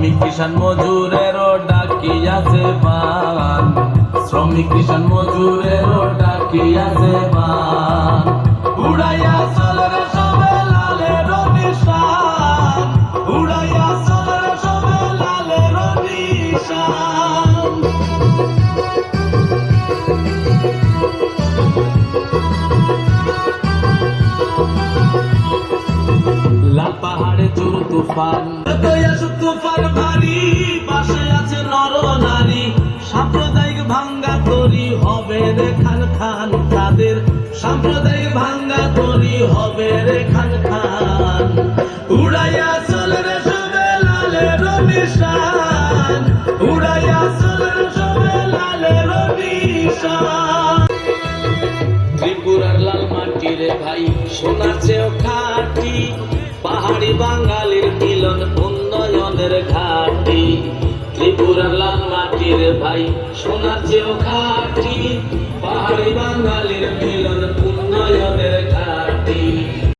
কিষান মজুরেরও ডাকি আছে বান। শ্রমিক কিষান মজুরেরও ডাকি আছে বান। উড়াইয়া চলে সবে লালের নিশান। উড়াইয়া চলে সবে লালের নিশান। পাহাড়ে তুফান। তুফান ভারী, পাশে আছে নর নারী সাম্প্রদায়িক ভাঙ্গা তরি হবে রে খান খান তাদের। সাম্প্রদায়িক ভাঙ্গা তরি হবে রে খান খান। উড়াইয়া চলে রে সবে লালের নিশান। উড়াইয়া চলে রে সবে লালের নিশান। ত্রিপুরার লাল মাটি রে ভাই, সোনার চেয়েও খাটি। পাহাড়ি বাঙালির মিলন উন্নয়নের ঘাটি। ত্রিপুরার লাল মাটির ভাই সোনার চেয়েও খাটি পাহাড়ি বাঙালির